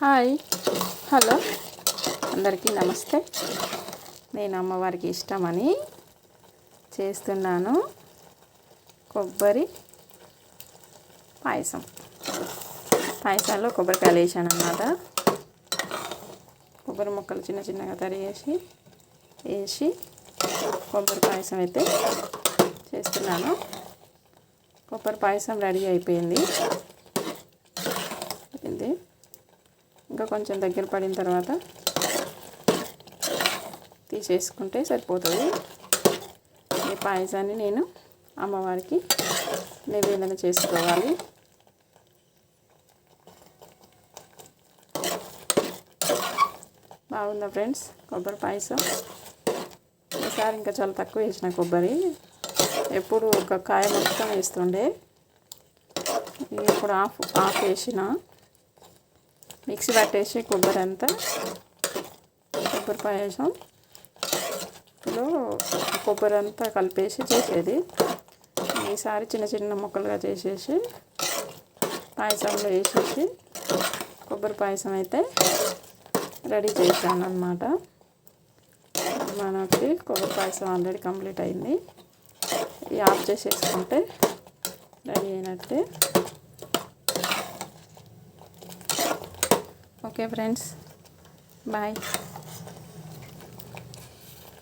Hi. Hello. అందరికీ నమస్తే. నేను అమ్మవారికి ఇష్టమని చేస్తున్నాను. కొబ్బరి పాయసం. పాయసంలో కొబ్బరికాయలు వేసాను అన్నమాట కొబ్బరి ముక్కలు చిన్న చిన్నగా తరిగేసి వేసి కొబ్బరి పాయసం అయితే చేస్తున్నాను. కొబ్బరి పాయసం రెడీ అయిపోయింది. ఇది ఇంకా కొంచెం దగ్గర పడిన తర్వాత తీసేసుకుంటే సరిపోతుంది. ఈ పాయసాన్ని నేను అమ్మవారికి నివేదన చేసుకోవాలి. బాగుందా ఫ్రెండ్స్? కొబ్బరి పాయసం. ఈసారి ఇంకా చాలా తక్కువ వేసిన కొబ్బరి. ఎప్పుడు ఒక కాయ మొత్తం వేస్తుండే. ఇప్పుడు ఆఫ్ ఆఫ్ వేసిన. మిక్సీ పట్టేసి కొబ్బరి అంతా. కొబ్బరి పాయసం. లో కొబ్బరి అంతా కలిపేసి చేసేది. ఈసారి చిన్న చిన్న ముక్కలుగా చేసేసి పాయసంలో వేసేసి కొబ్బరి పాయసం అయితే రెడీ చేశాను అనమాట మనకి కొబ్బరి పాయసం ఆల్రెడీ కంప్లీట్ అయింది. ఆఫ్ చేసేసుకుంటే రెడీ అయినట్టే. Okay friends bye